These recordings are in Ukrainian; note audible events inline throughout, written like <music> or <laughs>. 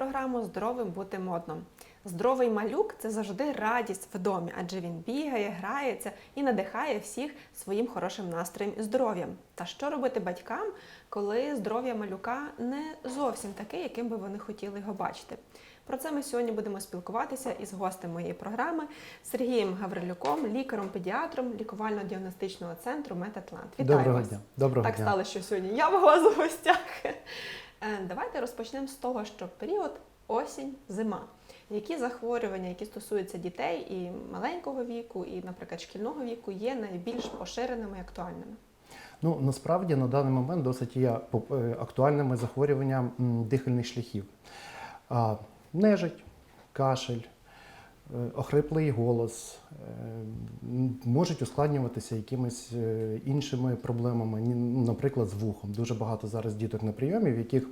Програму Здоровим бути модно. Здоровий малюк це завжди радість в домі, адже він бігає, грається і надихає всіх своїм хорошим настроєм і здоров'ям. Та що робити батькам, коли здоров'я малюка не зовсім таке, яким би вони хотіли його бачити? Про це ми сьогодні будемо спілкуватися із гостем моєї програми Сергієм Гаврилюком, лікарем-педіатром лікувально-діагностичного центру Метатлант. Вітаю Доброго вас! дня. Доброго Так дня. сталося, що сьогодні я в вас у гостях. Е, Давайте розпочнемо з того, що період осінь, зима. Які захворювання, які стосуються дітей і маленького віку, і, наприклад, шкільного віку, є найбільш поширеними і актуальними? Ну насправді на даний момент досить є е, актуальними захворювання дихальних шляхів. Нежить, кашель, охриплий голос, е, можуть ускладнюватися якимись е, іншими проблемами, наприклад, з вухом. Дуже багато зараз діток на прийомі, в яких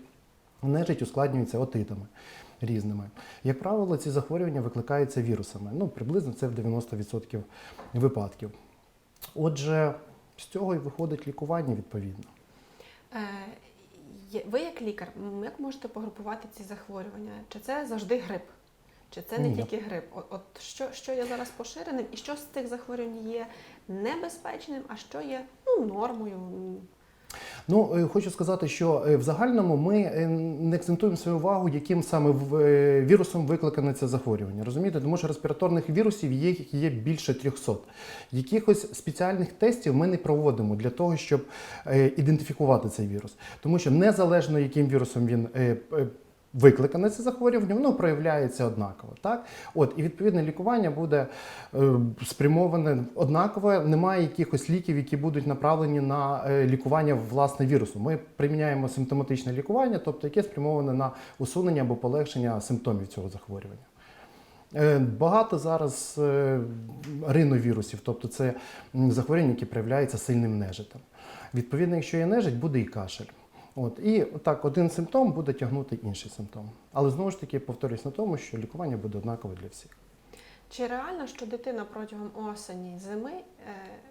нежить ускладнюється отитами різними. Як правило, ці захворювання викликаються вірусами. Ну, приблизно це в 90% випадків. Отже, з цього і виходить лікування відповідно. Е, Ви як лікар, як можете погрупувати ці захворювання? Чи це завжди грип? Чи це не Ні. тільки грип? От, от що, що є зараз поширеним, і що з цих захворювань є небезпечним, а що є ну, нормою? Ну, е, хочу сказати, що е, в загальному ми е, не акцентуємо свою увагу, яким саме вірусом викликане це захворювання. Розумієте, тому що респіраторних вірусів є, є більше 300. Якихось спеціальних тестів ми не проводимо для того, щоб ідентифікувати цей вірус. Тому що незалежно яким вірусом він викликане це захворювання, воно проявляється однаково. Так? От, і відповідне лікування буде е, спрямоване однаково. Немає якихось ліків, які будуть направлені на е, лікування власне вірусу. Ми приміняємо симптоматичне лікування, тобто яке спрямоване на усунення або полегшення симптомів цього захворювання. Е, Багато зараз е, риновірусів, тобто це захворювання, які проявляються сильним нежитом. Відповідно, якщо є нежить, буде і кашель. От, і так, один симптом буде тягнути інший симптом. Але знову ж таки повторюсь на тому, що лікування буде однакове для всіх. Чи реально, що дитина протягом осені зими е,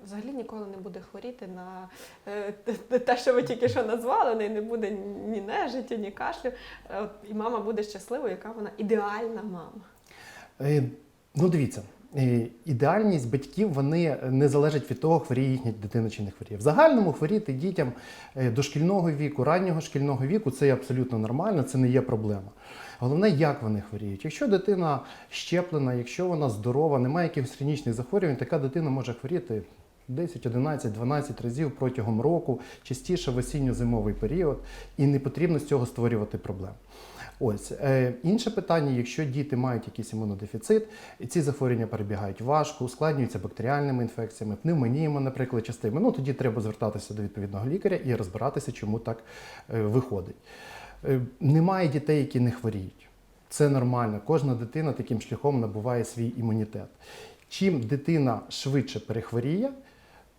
взагалі ніколи не буде хворіти на е, те- що ви тільки що назвали, неї не буде ні нежиті, ні кашлю, е, і мама буде щасливою, яка вона ідеальна мама. Ну, дивіться, ідеальність батьків вони не залежать від того, хворіє їхня дитина чи не хворіє. В загальному хворіти дітям е, дошкільного віку, раннього шкільного віку це абсолютно нормально, це не є проблема. Головне, як вони хворіють. Якщо дитина щеплена, якщо вона здорова, немає якихось хронічних захворювань, така дитина може хворіти 10, 11, 12 разів протягом року, частіше в осінньо-зимовий період, і не потрібно з цього створювати проблем. Ось е, інше питання, якщо діти мають якийсь імунодефіцит, ці захворювання перебігають важко, ускладнюються бактеріальними інфекціями, пневмоніями, наприклад, частими. Ну тоді треба звертатися до відповідного лікаря і розбиратися, чому так е, виходить. Е, немає дітей, які не хворіють. Це нормально. Кожна дитина таким шляхом набуває свій імунітет. Чим дитина швидше перехворіє,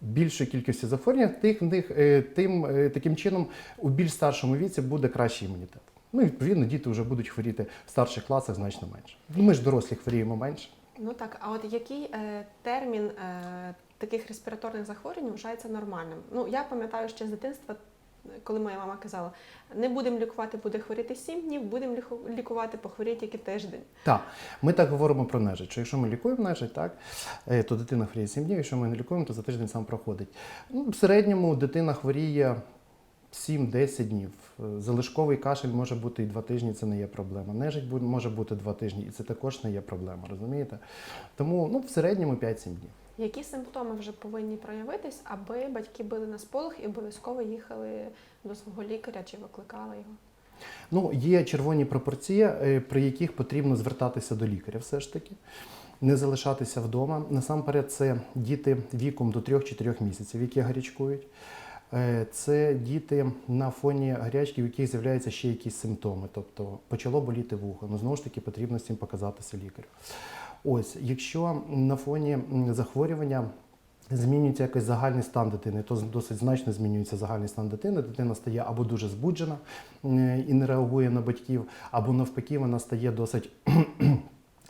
більшої кількості захворювань, тих, них, е, тим е, таким чином у більш старшому віці буде кращий імунітет. Ну, і, відповідно, діти вже будуть хворіти в старших класах значно менше. Ну, ми ж дорослі хворіємо менше. Ну так, а от який е, термін е, таких респіраторних захворювань вважається нормальним? Ну я пам'ятаю ще з дитинства, коли моя мама казала, не будемо лікувати, буде хворіти 7 днів, будемо лікувати, похворіє тільки тиждень. Так, ми так говоримо про нежить. Що якщо ми лікуємо нежить, так, е, то дитина хворіє 7 днів, якщо ми не лікуємо, то за тиждень сам проходить. Ну, в середньому дитина хворіє 7-10 днів. Е, Залишковий кашель може бути і 2 тижні, це не є проблема. Нежить може бути 2 тижні, і це також не є проблема, розумієте? Тому ну, в середньому 5-7 днів. Які симптоми вже повинні проявитись, аби батьки били на сполох і обов'язково їхали до свого лікаря чи викликали його? Ну, є червоні пропорції, е, при яких потрібно звертатися до лікаря все ж таки. Не залишатися вдома. Насамперед, це діти віком до 3-4 місяців, які гарячкують. Е, Це діти на фоні гарячки, в яких з'являються ще якісь симптоми. Тобто почало боліти вухо. Ну, знову ж таки, потрібно з цим показатися лікарю. Ось, якщо на фоні захворювання змінюється якось загальний стан дитини, то досить значно змінюється загальний стан дитини. Дитина стає або дуже збуджена і не реагує на батьків, або навпаки, вона стає досить.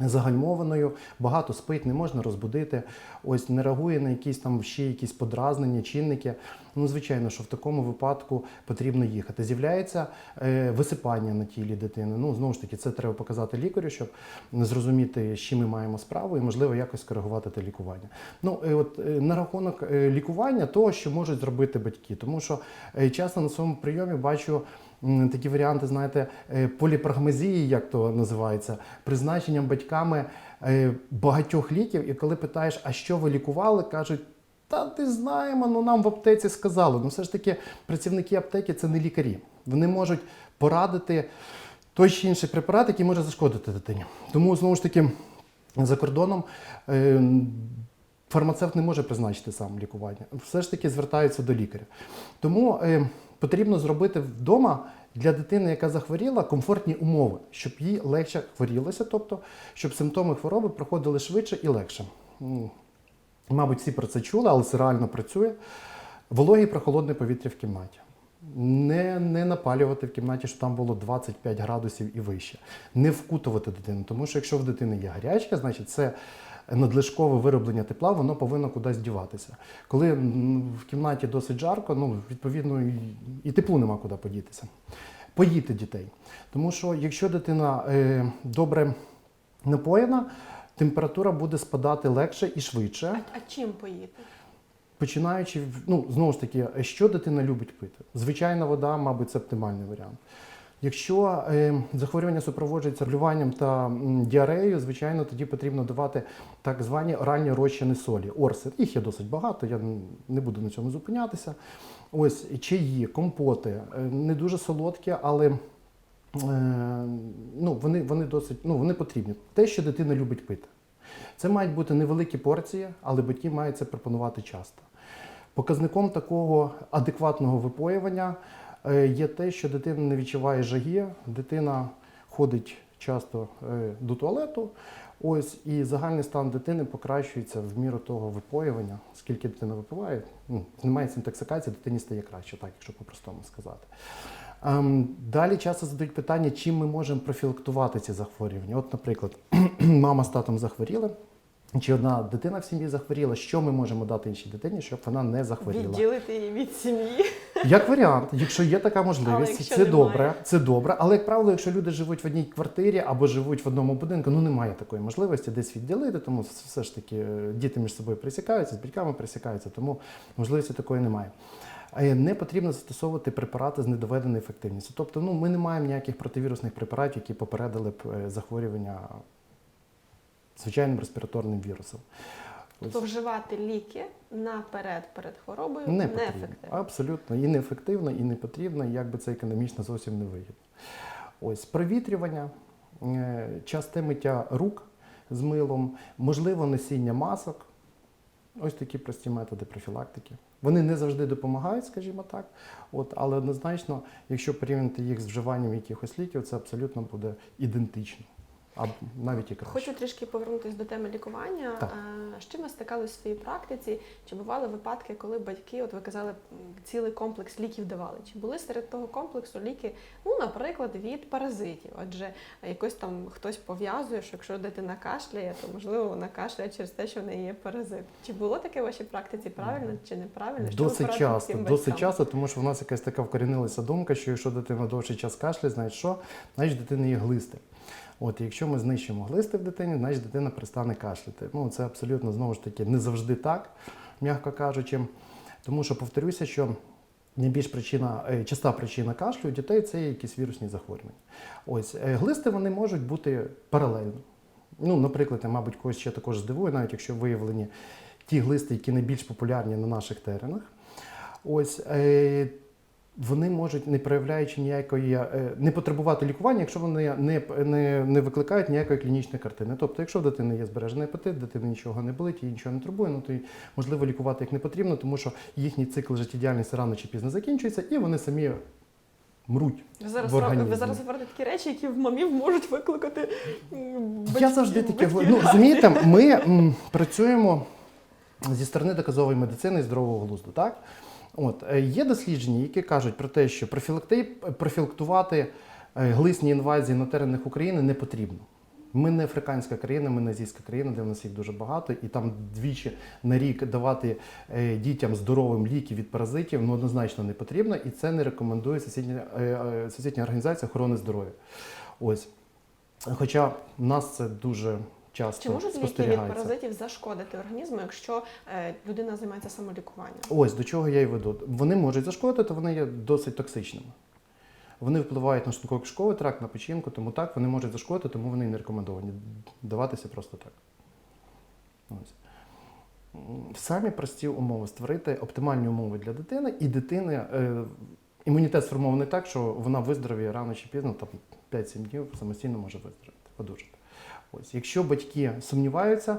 Загальмованою, багато спить, не можна розбудити, ось не реагує на якісь там ще якісь подразнення, чинники. ну звичайно, що в такому випадку потрібно їхати. З'являється е, висипання на тілі дитини. Ну знову ж таки, це треба показати лікарю, щоб зрозуміти, з чим ми маємо справу, і можливо якось коригувати те лікування. Ну е, от е, на рахунок е, лікування того, що можуть зробити батьки, тому що е, часто на своєму прийомі бачу. Такі варіанти, знаєте, е, поліпрагмазії, як то називається, призначенням батьками е, багатьох ліків. І коли питаєш, а що ви лікували, кажуть, та ти знаємо, ну нам в аптеці сказали. Ну все ж таки, працівники аптеки це не лікарі. Вони можуть порадити той чи інший препарат, який може зашкодити дитині. Тому знову ж таки, за кордоном. е, Фармацевт не може призначити сам лікування, все ж таки звертаються до лікаря. Тому потрібно зробити вдома для дитини, яка захворіла, комфортні умови, щоб їй легше хворілося, тобто щоб симптоми хвороби проходили швидше і легше. Мабуть, всі про це чули, але це реально працює. Вологе і прохолодне повітря в кімнаті. Не, не напалювати в кімнаті, що там було 25 градусів і вище. Не вкутувати дитину, тому що якщо в дитини є гарячка, значить це надлишкове вироблення тепла, воно повинно кудись діватися. Коли в кімнаті досить жарко, ну відповідно і, теплу нема куди подітися. Поїти дітей. Тому що якщо дитина е, добре напоєна, температура буде спадати легше і швидше. А, а чим поїти? Починаючи, ну знову ж таки, що дитина любить пити? Звичайна вода, мабуть, це оптимальний варіант. Якщо е, захворювання супроводжується блюванням та діареєю, звичайно, тоді потрібно давати так звані оральні розчини солі. Орси. Їх є досить багато, я не буду на цьому зупинятися. Ось чаї, компоти, е, не дуже солодкі, але е, ну, вони, вони досить ну, вони потрібні. Те, що дитина любить пити. Це мають бути невеликі порції, але батьки мають це пропонувати часто. Показником такого адекватного випоювання є те, що дитина не відчуває жаги, дитина ходить часто е, до туалету. Ось і загальний стан дитини покращується в міру того випоювання, скільки дитина випиває. Ну, немає інтоксикації, дитині стає краще, так, якщо по-простому сказати. Ем, Далі часто задають питання, чим ми можемо профілактувати ці захворювання. От, наприклад, <clears throat> мама з татом захворіли, чи одна дитина в сім'ї захворіла, що ми можемо дати іншій дитині, щоб вона не захворіла. Відділити її від сім'ї. Як варіант, якщо є така можливість, це немає? добре, це добре. Але як правило, якщо люди живуть в одній квартирі або живуть в одному будинку, ну немає такої можливості десь відділити, тому все ж таки е, діти між собою присікаються, з батьками присікаються, тому можливості такої немає. Е, Не потрібно застосовувати препарати з недоведеною ефективністю. Тобто, ну ми не маємо ніяких противірусних препаратів, які попередили б е, захворювання звичайним респіраторним вірусом. Тобто вживати ліки наперед перед хворобою Не неефективно. Абсолютно. І неефективно, і не потрібно, і якби це економічно зовсім не вигідно. Ось провітрювання, е, часте миття рук з милом, можливо, носіння масок. Ось такі прості методи профілактики. Вони не завжди допомагають, скажімо так. От, але однозначно, якщо порівняти їх з вживанням якихось ліків, це абсолютно буде ідентично, а навіть і краще. Хочу трішки повернутися до теми лікування. Так. Е, ви стикалися в своїй практиці? Чи бували випадки, коли батьки, от ви казали, цілий комплекс ліків давали? Чи були серед того комплексу ліки, ну, наприклад, від паразитів? Адже якось там хтось пов'язує, що якщо дитина кашляє, то можливо вона кашляє через те, що в неї є паразит. Чи було таке в вашій практиці правильно чи неправильно? Що Досить часто, досить часто, тому що в нас якась така вкорінилася думка, що якщо дитина довший час кашляє, значить що? Значить дитина є глисти. От, якщо ми знищимо глисти в дитині, значить дитина перестане кашляти. Ну, це абсолютно знову ж таки не завжди так, м'яко кажучи. Тому що повторюся, що найбільш причина, е, часта причина кашлю у дітей це якісь вірусні захворювання. Ось е, глисти вони можуть бути паралельно. Ну, наприклад, я, мабуть, когось ще також здивує, навіть якщо виявлені ті глисти, які найбільш популярні на наших теренах. Ось е, вони можуть, не проявляючи ніякої, е, не потребувати лікування, якщо вони не, не, не викликають ніякої клінічної картини. Тобто, якщо в дитини є збережений апетит, дитина нічого не болить, її нічого не турбує, ну то й можливо лікувати їх не потрібно, тому що їхній цикл життєдіяльності рано чи пізно закінчується, і вони самі мруть. Ви зараз, в організмі. ви зараз говорите такі речі, які в мамів можуть викликати. м, Я завжди таке батьків. Ну, розумієте, ми м, працюємо зі сторони доказової медицини і здорового глузду. Так? От, е, є дослідження, які кажуть про те, що профілактувати е, глисні інвазії на теренах України не потрібно. Ми не африканська країна, ми не азійська країна, де в нас їх дуже багато, і там двічі на рік давати е, дітям здоровим ліки від паразитів ну, однозначно не потрібно, і це не рекомендує е, е, організація охорони здоров'я. Ось. Хоча нас це дуже часто Чи можуть ліки від паразитів зашкодити організму, якщо е, людина займається самолікуванням? Ось до чого я й веду. Вони можуть зашкодити, вони є досить токсичними. Вони впливають на шлунково-кишковий тракт, на печінку, тому так вони можуть зашкодити, тому вони не рекомендовані даватися просто так. Ось. Самі прості умови створити оптимальні умови для дитини, і дитини е, імунітет сформований так, що вона виздоровіє рано чи пізно, там 5-7 днів самостійно може виздоровити, одужати. Ось. Якщо батьки сумніваються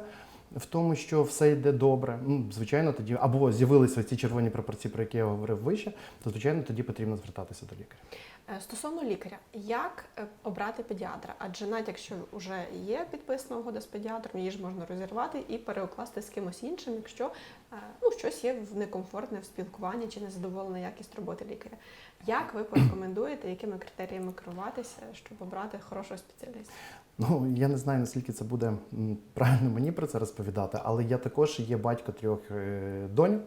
в тому, що все йде добре, ну, звичайно, тоді або з'явилися ці червоні пропорції, про які я говорив вище, то звичайно тоді потрібно звертатися до лікаря. Е, Стосовно лікаря, як е, обрати педіатра? Адже навіть якщо вже є підписана угода з педіатром, її ж можна розірвати і переукласти з кимось іншим, якщо е, ну, щось є в некомфортне в спілкуванні чи незадоволена якість роботи лікаря. Як ви порекомендуєте, якими критеріями керуватися, щоб обрати хорошого спеціаліста? Ну, я не знаю, наскільки це буде правильно мені про це розповідати, але я також є батько трьох е, доньок.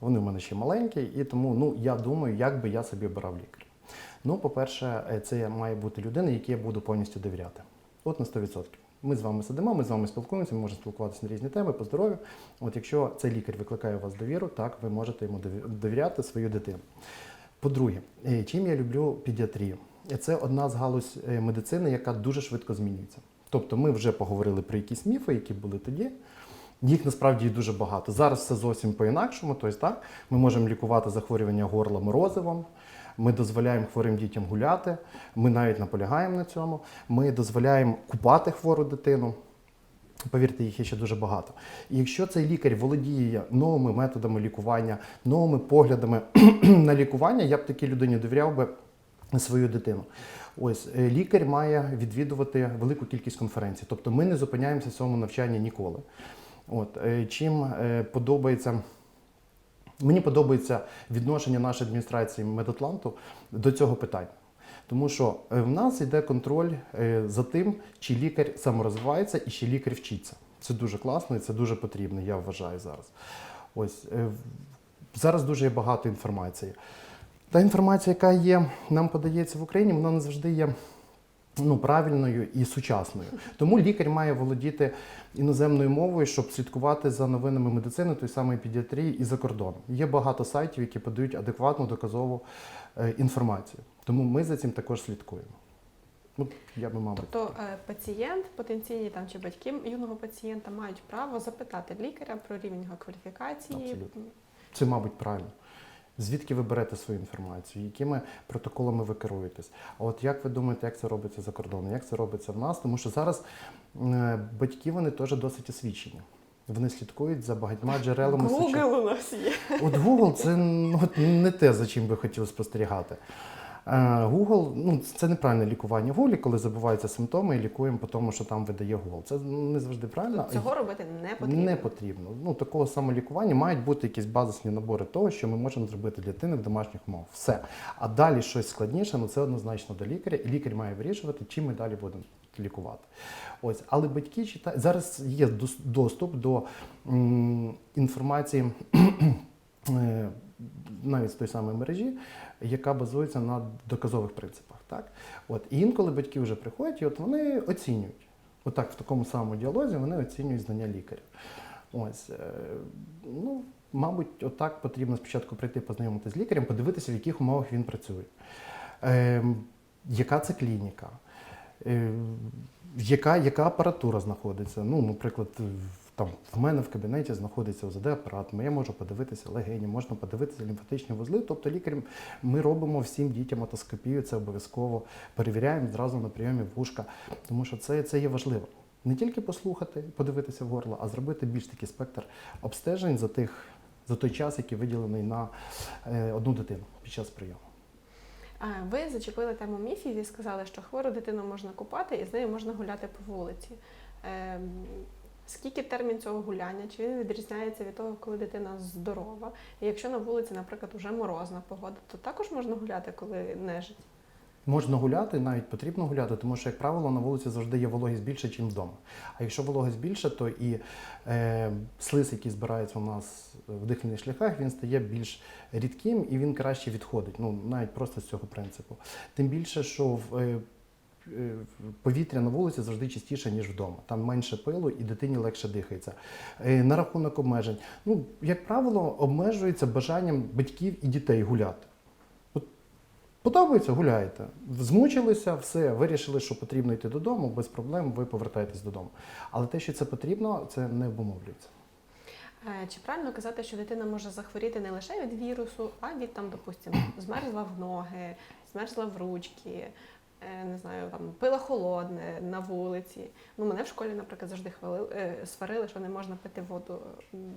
Вони в мене ще маленькі, і тому ну, я думаю, як би я собі обирав лікаря. Ну, по-перше, е, це має бути людина, якій я буду повністю довіряти. От на 100%. Ми з вами сидимо, ми з вами спілкуємося, ми можемо спілкуватися на різні теми по здоров'ю. От якщо цей лікар викликає у вас довіру, так ви можете йому довіряти свою дитину. По-друге, е, чим я люблю педіатрію? Це одна з галузь е, медицини, яка дуже швидко змінюється. Тобто ми вже поговорили про якісь міфи, які були тоді. Їх насправді дуже багато. Зараз все зовсім по-інакшому. Тобто, так, ми можемо лікувати захворювання горла морозивом, ми дозволяємо хворим дітям гуляти, ми навіть наполягаємо на цьому. Ми дозволяємо купати хвору дитину. Повірте, їх є ще дуже багато. І якщо цей лікар володіє новими методами лікування, новими поглядами <clears throat> на лікування, я б такій людині довіряв би свою дитину. Ось е, лікар має відвідувати велику кількість конференцій. Тобто ми не зупиняємося в цьому навчанні ніколи. От е, чим е, подобається. Мені подобається відношення нашої адміністрації Медатланту до цього питання. Тому що е, в нас йде контроль е, за тим, чи лікар саморозвивається і чи лікар вчиться. Це дуже класно і це дуже потрібно, я вважаю зараз. Ось е, зараз дуже є багато інформації. Та інформація, яка є, нам подається в Україні, вона не завжди є ну, правильною і сучасною. Тому лікар має володіти іноземною мовою, щоб слідкувати за новинами медицини, той самої педіатрії і за кордоном. Є багато сайтів, які подають адекватну доказову е, інформацію. Тому ми за цим також слідкуємо. Ну, я би, мабуть. Тобто е, пацієнт, потенційні там чи батьки юного пацієнта мають право запитати лікаря про рівень його кваліфікації. Абсолютно. Це, мабуть, правильно. Звідки ви берете свою інформацію, якими протоколами ви керуєтесь? А от як ви думаєте, як це робиться за кордоном? Як це робиться в нас? Тому що зараз е, батьки вони теж досить освічені. Вони слідкують за багатьма джерелами. Google у нас є. От Google це ну, не те, за чим би хотіли спостерігати. Е, Google, ну це неправильне лікування в Google, коли забуваються симптоми і лікуємо по тому, що там видає Google. Це не завжди правильно. Цього робити не потрібно. Не потрібно. Ну, такого самолікування мають бути якісь базисні набори того, що ми можемо зробити для дитини в домашніх умовах. Все. А далі щось складніше, ну це однозначно до лікаря, і лікар має вирішувати, чим ми далі будемо лікувати. Ось, але батьки читають зараз є доступ до інформації. <clears throat> е, Навіть з тої самої мережі, яка базується на доказових принципах. Так? От, і інколи батьки вже приходять, і от вони оцінюють. Отак, в такому самому діалозі вони оцінюють знання лікаря. Ось, е, ну, мабуть, отак потрібно спочатку прийти познайомитися з лікарем, подивитися, в яких умовах він працює. Е, яка це клініка? Е, яка, яка апаратура знаходиться? Ну, наприклад, там, в мене в кабінеті знаходиться ОЗД-апарат, я можу подивитися легені, можна подивитися лімфатичні вузли. Тобто лікар, ми робимо всім дітям отоскопію, це обов'язково перевіряємо зразу на прийомі вушка, тому що це, це є важливо. Не тільки послухати, подивитися в горло, а зробити більш такий спектр обстежень за, тих, за той час, який виділений на е, одну дитину під час прийому. Ви зачепили тему міфів і сказали, що хвору дитину можна купати і з нею можна гуляти по вулиці. Скільки термін цього гуляння? Чи він відрізняється від того, коли дитина здорова? І якщо на вулиці, наприклад, вже морозна погода, то також можна гуляти, коли нежить? Можна гуляти, навіть потрібно гуляти, тому що, як правило, на вулиці завжди є вологість більше, ніж вдома. А якщо вологість більше, то і е, слиз, який збирається у нас в дихальних шляхах, він стає більш рідким і він краще відходить. Ну, навіть просто з цього принципу. Тим більше, що в е, повітря на вулиці завжди чистіше, ніж вдома. Там менше пилу і дитині легше дихається. Е, На рахунок обмежень. Ну, як правило, обмежується бажанням батьків і дітей гуляти. Подобається, гуляєте. Змучилися, все, вирішили, що потрібно йти додому, без проблем ви повертаєтесь додому. Але те, що це потрібно, це не обумовлюється. Е, Чи правильно казати, що дитина може захворіти не лише від вірусу, а від там, допустимо, <clears throat> змерзла в ноги, змерзла в ручки, е, не знаю, там пила холодне на вулиці. Ну, мене в школі, наприклад, завжди хвалили, е, сварили, що не можна пити воду,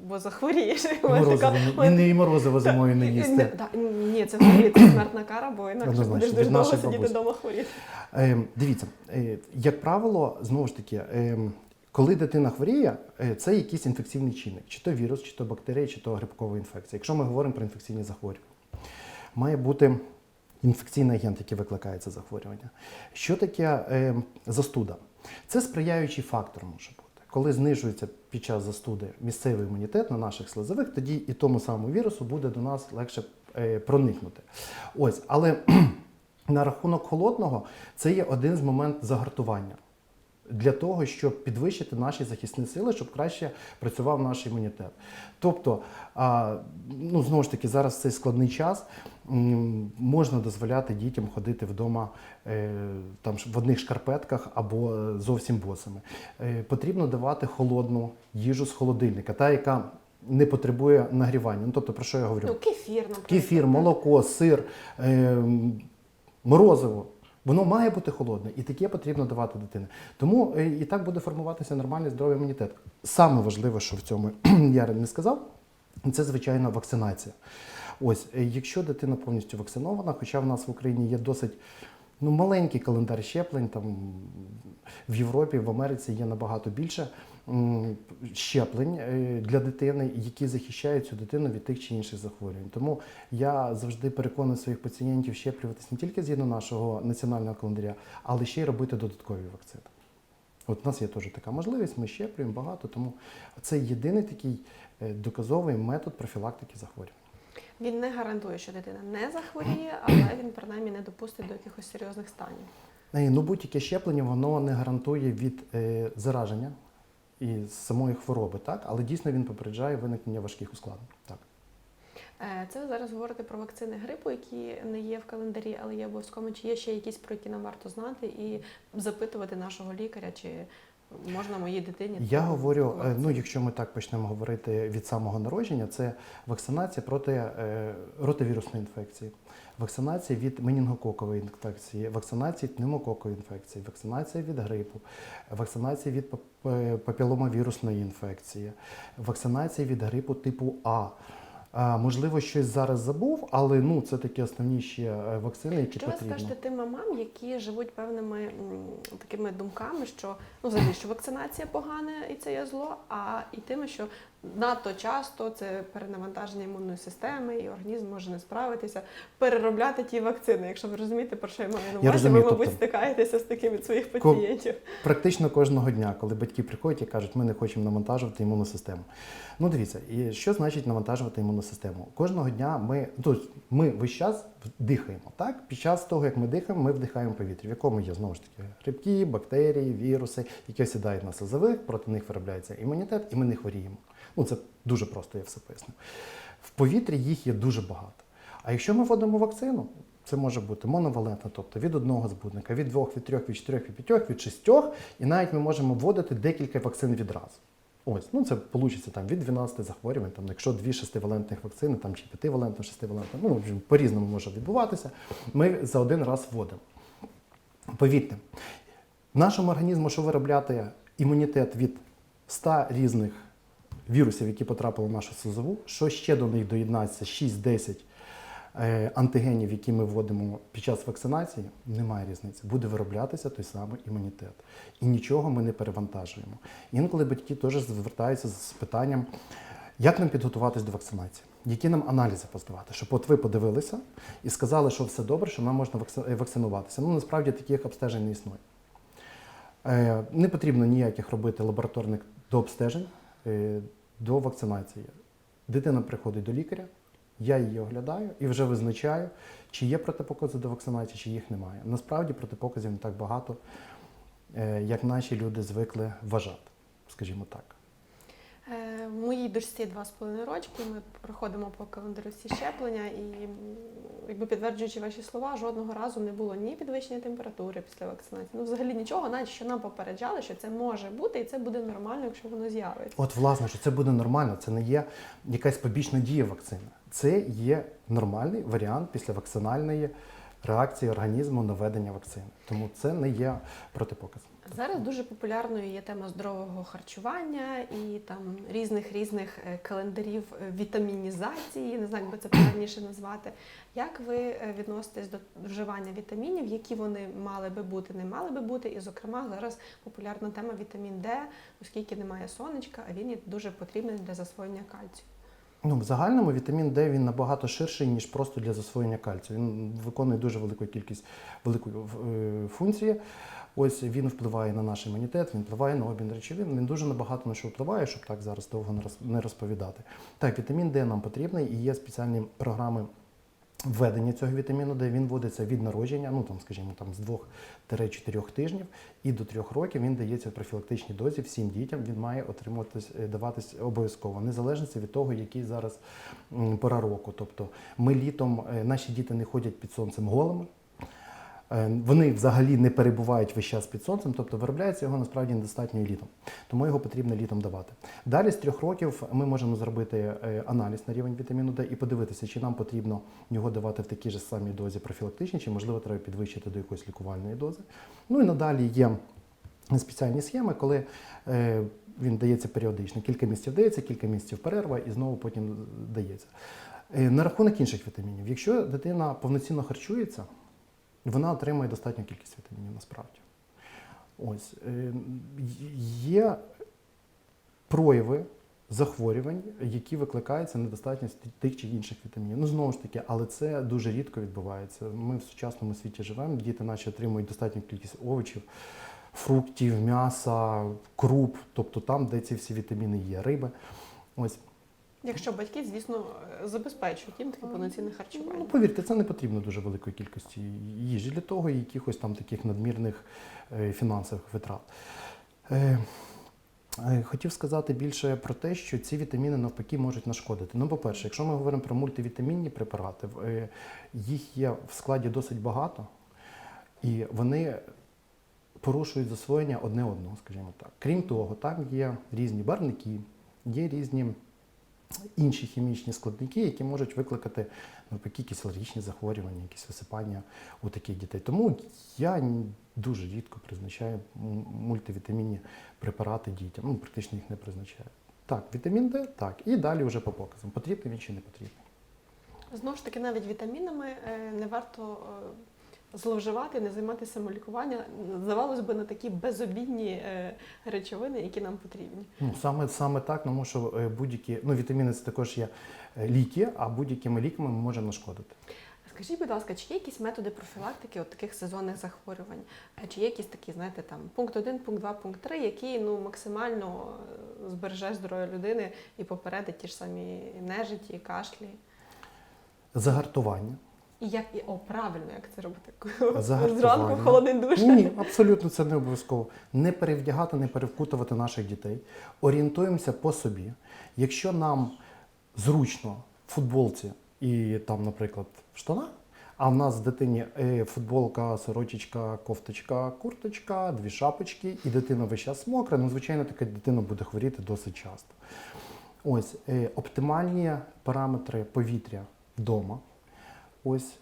бо захворієш. І <laughs> Морозиво, і не і морозиво зимою не їсти. да, Ні, це взагалі це смертна кара, бо інакше Однозначно, будеш від дуже довго нашої сидіти вдома хворіти. Е, дивіться, е, як правило, знову ж таки, е, коли дитина хворіє, е, це якийсь інфекційний чинник, чи то вірус, чи то бактерія, чи то грибкова інфекція. Якщо ми говоримо про інфекційні захворювання, має бути інфекційний агент, який викликає це захворювання. Що таке е, застуда? Це сприяючий фактор може бути. Коли знижується під час застуди місцевий імунітет на наших слизових, тоді і тому самому вірусу буде до нас легше е, проникнути. Ось, але <clears throat> на рахунок холодного, це є один з моментів загартування для того, щоб підвищити наші захисні сили, щоб краще працював наш імунітет. Тобто, ну знову ж таки, зараз цей складний час можна дозволяти дітям ходити вдома е, там в одних шкарпетках або е, зовсім босими. Е, потрібно давати холодну їжу з холодильника, та яка не потребує нагрівання. Ну тобто, про що я говорю? Ну, кефір, наприклад. Кефір, молоко, сир, морозиво. Воно має бути холодне, і таке потрібно давати дитині. Тому е, і так буде формуватися нормальний здоровий імунітет. Саме важливе, що в цьому <clears throat> я не сказав, це звичайно вакцинація. Ось, е, якщо дитина повністю вакцинована, хоча в нас в Україні є досить ну, маленький календар щеплень, там в Європі, в Америці є набагато більше щеплень е, для дитини, які захищають цю дитину від тих чи інших захворювань. Тому я завжди переконую своїх пацієнтів щеплюватись не тільки згідно нашого національного календаря, але ще й робити додаткові вакцини. От у нас є теж така можливість, ми щеплюємо багато, тому це єдиний такий е, доказовий метод профілактики захворювань. Він не гарантує, що дитина не захворіє, <clears throat> але він принаймні не допустить до якихось серйозних станів. Е, Ну, будь-яке щеплення воно не гарантує від е, зараження і самої хвороби, так? але дійсно він попереджає виникнення важких ускладнень. Так. Е, Це ви зараз говорите про вакцини грипу, які не є в календарі, але є обов'язково. Чи є ще якісь, про які нам варто знати, і запитувати нашого лікаря, чи можна моїй дитині? Я говорю, е, ну якщо ми так почнемо говорити від самого народження, це вакцинація проти е, ротовірусної інфекції, вакцинація від менінгококової інфекції, вакцинація від пневмококової інфекції, вакцинація від грипу, вакцинація від е, папіломавірусної інфекції, вакцинація від грипу типу А. Можливо, щось зараз забув, але ну це такі основні ще е, вакцини, які Що ви скажете тим мамам, які живуть певними м, такими думками, що ну взагалі що вакцинація погана і це є зло, а і тими, що надто часто це перенавантаження імунної системи, і організм може не справитися, переробляти ті вакцини. Якщо ви розумієте, про що я маю на увазі, ви, мабуть, тобто- стикаєтеся з таким від своїх пацієнтів. Практично кожного дня, коли батьки приходять і кажуть, ми не хочемо навантажувати імунну систему. Ну дивіться, і що значить навантажувати імунну систему? Кожного дня ми, ну, ми весь час дихаємо. Так? Під час того, як ми дихаємо, ми вдихаємо повітря, в якому є знову ж таки грибки, бактерії, віруси, які осідають на слизових, проти них виробляється імунітет, і ми не хворіємо. Ну це дуже просто, я все поясню. В повітрі їх є дуже багато. А якщо ми вводимо вакцину, це може бути моновалентна, тобто від одного збудника, від двох, від трьох, від чотирьох, від п'ятьох, від шістьох, і навіть ми можемо вводити декілька вакцин відразу. Ось, ну це вийде там від 12 захворювань, там, якщо дві шестивалентних вакцини, там чи п'ятивалентна, шестивалентна, ну по-різному може відбуватися. Ми за один раз вводимо. Повірте, нашому організму, що виробляти імунітет від 100 різних вірусів, які потрапили в нашу слизову, що ще до них доєднається 6-10 е, антигенів, які ми вводимо під час вакцинації, немає різниці. Буде вироблятися той самий імунітет. І нічого ми не перевантажуємо. Інколи батьки теж звертаються з питанням. Як нам підготуватись до вакцинації? Які нам аналізи поздавати? Щоб от ви подивилися і сказали, що все добре, що нам можна е, вакцинуватися. Ну насправді таких обстежень не існує. Е, Не потрібно ніяких робити лабораторних дообстежень до вакцинації. Дитина приходить до лікаря, я її оглядаю і вже визначаю, чи є протипокази до вакцинації, чи їх немає. Насправді протипоказів не так багато, е, як наші люди звикли вважати, скажімо так. Е, Моїй дочці два з половиною рочки. Ми проходимо по календарю всі щеплення, і якби підтверджуючи ваші слова, жодного разу не було ні підвищення температури після вакцинації. Ну, взагалі нічого, навіть що нам попереджали, що це може бути, і це буде нормально, якщо воно з'явиться. От, власне, що це буде нормально, це не є якась побічна дія вакцини. Це є нормальний варіант післявакцинальної реакції організму на введення вакцини. Тому це не є протипоказ. Зараз дуже популярною є тема здорового харчування і там різних різних е, календарів е, вітамінізації, не знаю, як би це правильніше назвати. Як ви е, відноситесь до вживання вітамінів, які вони мали би бути, не мали би бути? І, зокрема, зараз популярна тема вітамін Д, оскільки немає сонечка, а він є дуже потрібний для засвоєння кальцію. Ну, в загальному вітамін Д він набагато ширший, ніж просто для засвоєння кальцію. Він виконує дуже велику кількість велику функції. Ось він впливає на наш імунітет, він впливає на обмін речовин. Він дуже набагато на що впливає, щоб так зараз довго не роз- розповідати. Так, вітамін Д нам потрібний і є спеціальні програми введення цього вітаміну Д. Він вводиться від народження, ну там, скажімо, там з 2-4 тижнів і до 3 років він дається в профілактичній дозі всім дітям. Він має отримуватись, е, даватись обов'язково, незалежно від того, який зараз пора року. Тобто ми літом, е, наші діти не ходять під сонцем голими. Е, Вони взагалі не перебувають весь час під сонцем, тобто виробляється його насправді недостатньо літом. Тому його потрібно літом давати. Далі з трьох років ми можемо зробити е, аналіз на рівень вітаміну Д і подивитися, чи нам потрібно його давати в такій ж самій дозі профілактичній, чи можливо треба підвищити до якоїсь лікувальної дози. Ну і надалі є спеціальні схеми, коли е, він дається періодично. Кілька місяців дається, кілька місяців перерва і знову потім дається. На рахунок інших вітамінів, якщо дитина повноцінно харчується, вона отримує достатню кількість вітамінів насправді. Ось е, є прояви захворювань, які викликаються недостатністю тих чи інших вітамінів. Ну знову ж таки, але це дуже рідко відбувається. Ми в сучасному світі живемо, діти наші отримують достатню кількість овочів, фруктів, м'яса, круп, тобто там, де ці всі вітаміни є, риби. Ось Якщо батьки, звісно, е, забезпечують їм таке повноцінне харчування. Ну, повірте, це не потрібно дуже великої кількості їжі для того і якихось там таких надмірних е, фінансових витрат. Е, Хотів сказати більше про те, що ці вітаміни навпаки можуть нашкодити. Ну, по-перше, якщо ми говоримо про мультивітамінні препарати, їх є в складі досить багато, і вони порушують засвоєння одне одного, скажімо так. Крім того, там є різні барвники, є різні інші хімічні складники, які можуть викликати навпаки якісь алергічні захворювання, якісь висипання у таких дітей. Тому я дуже рідко призначаю мультивітамінні препарати дітям. Ну, практично їх не призначаю. Так, вітамін Д, так. І далі вже по показам. Потрібний він чи не потрібний. Знову ж таки, навіть вітамінами е, не варто е, зловживати, не займатися самолікуванням. Здавалось би, на такі безобідні е, речовини, які нам потрібні. Ну, саме, саме так, тому що е, будь-які, ну, вітаміни це також є е, ліки, а будь-якими ліками ми можемо нашкодити. Скажіть, будь ласка, чи є якісь методи профілактики от таких сезонних захворювань? Чи є якісь такі, знаєте, там пункт 1, пункт 2, пункт 3, які ну максимально збереже здоров'я людини і попередить ті ж самі нежиті, кашлі? Загартування. І як і о, правильно, як це робити? <laughs> Зранку в холодний душ. Ні, абсолютно це не обов'язково. Не перевдягати, не перевкутувати наших дітей. Орієнтуємося по собі. Якщо нам зручно в футболці і там, наприклад, в штанах, а в нас в дитині е, футболка, сорочечка, кофточка, курточка, дві шапочки, і дитина весь час мокра, ну, звичайно, така дитина буде хворіти досить часто. Ось е, оптимальні параметри повітря вдома. Ось,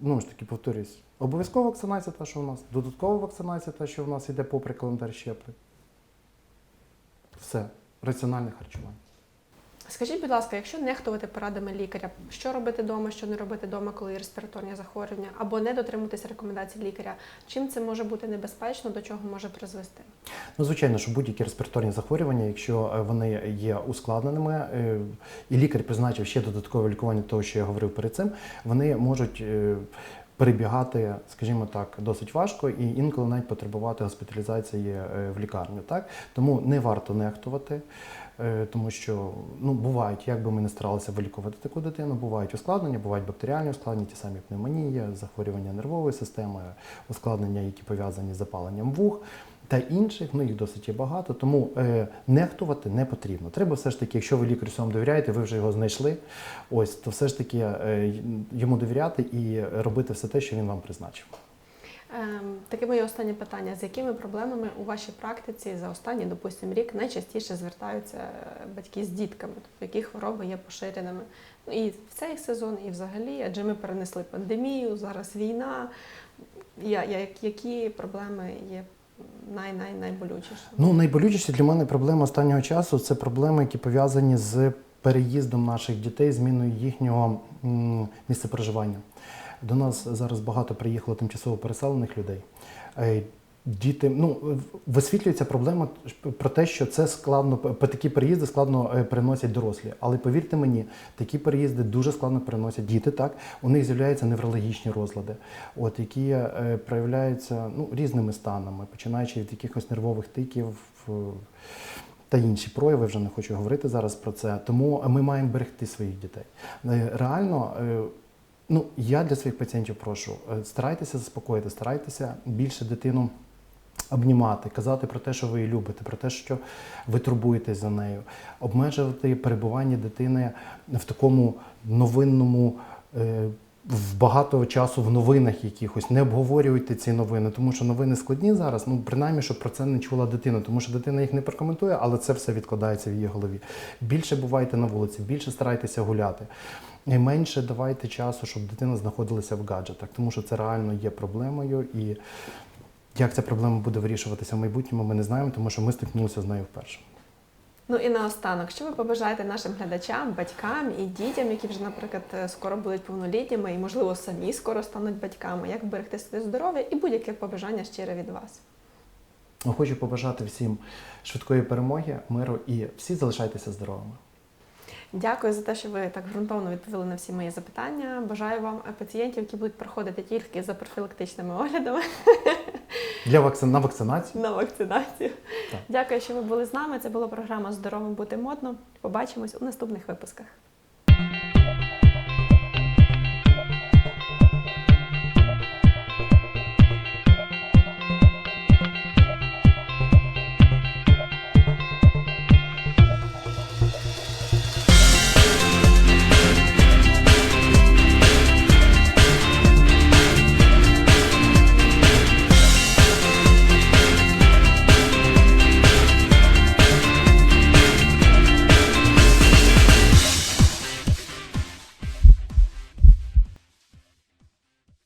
ну ж таки, повторюсь, обов'язкова вакцинація, та, що в нас, додаткова вакцинація, та, що в нас йде попри календар щеплень. Все, раціональне харчування. Скажіть, будь ласка, якщо нехтувати порадами лікаря, що робити вдома, що не робити вдома, коли є респіраторні захворювання, або не дотримуватися рекомендацій лікаря, чим це може бути небезпечно, до чого може призвести? Ну, звичайно, що будь-які респіраторні захворювання, якщо е, вони є ускладненими, е, і лікар призначив ще додаткове лікування того, що я говорив перед цим, вони можуть е, перебігати, скажімо так, досить важко і інколи навіть потребувати госпіталізації в лікарню. Так? Тому не варто нехтувати. Е, Тому що ну, бувають, як би ми не старалися вилікувати таку дитину, бувають ускладнення, бувають бактеріальні ускладнення, ті самі пневмонії, захворювання нервової системи, ускладнення, які пов'язані з запаленням вух та інших, ну їх досить багато, тому е, нехтувати не потрібно. Треба все ж таки, якщо ви лікарю своєму довіряєте, ви вже його знайшли, ось, то все ж таки е, йому довіряти і робити все те, що він вам призначив. Ем, таке моє останнє питання: з якими проблемами у вашій практиці за останній, допустимо, рік найчастіше звертаються е, батьки з дітками, тобто які хвороби є поширеними? Ну і в цей сезон, і взагалі, адже ми перенесли пандемію, зараз війна. Я, я, які проблеми є най, най, найболючішими? Ну, найболючіші для мене проблеми останнього часу це проблеми, які пов'язані з переїздом наших дітей, зміною їхнього місця проживання. До нас зараз багато приїхало тимчасово переселених людей. Е, Діти, ну висвітлюється проблема про те, що це складно, п- такі переїзди складно е, переносять дорослі. Але повірте мені, такі переїзди дуже складно переносять діти. Так у них з'являються неврологічні розлади, от які е, проявляються ну різними станами, починаючи від якихось нервових тиків. Та інші прояви вже не хочу говорити зараз про це. Тому ми маємо берегти своїх дітей. Реально, ну я для своїх пацієнтів прошу, е, старайтеся заспокоїти, старайтеся більше дитину обнімати, казати про те, що ви її любите, про те, що ви турбуєтесь за нею, обмежувати перебування дитини в такому новинному. е, В багато часу в новинах якихось не обговорюйте ці новини, тому що новини складні зараз. Ну принаймні, щоб про це не чула дитина, тому що дитина їх не прокоментує, але це все відкладається в її голові. Більше бувайте на вулиці, більше старайтеся гуляти. І менше давайте часу, щоб дитина знаходилася в гаджетах, тому що це реально є проблемою. І як ця проблема буде вирішуватися в майбутньому, ми не знаємо, тому що ми стикнулися з нею вперше. Ну і наостанок, що ви побажаєте нашим глядачам, батькам і дітям, які вже, наприклад, е, скоро будуть повнолітніми і, можливо, самі скоро стануть батьками, як берегти своє здоров'я і будь-яке побажання щире від вас. Хочу побажати всім швидкої перемоги, миру і всі залишайтеся здоровими. Дякую за те, що ви так ґрунтовно відповіли на всі мої запитання. Бажаю вам е, пацієнтів, які будуть проходити тільки за профілактичними оглядами <laughs> Для вакцин на вакцинацію. на вакцинацію. Так. Дякую, що ви були з нами. Це була програма Здоровим бути модно. Побачимось у наступних випусках.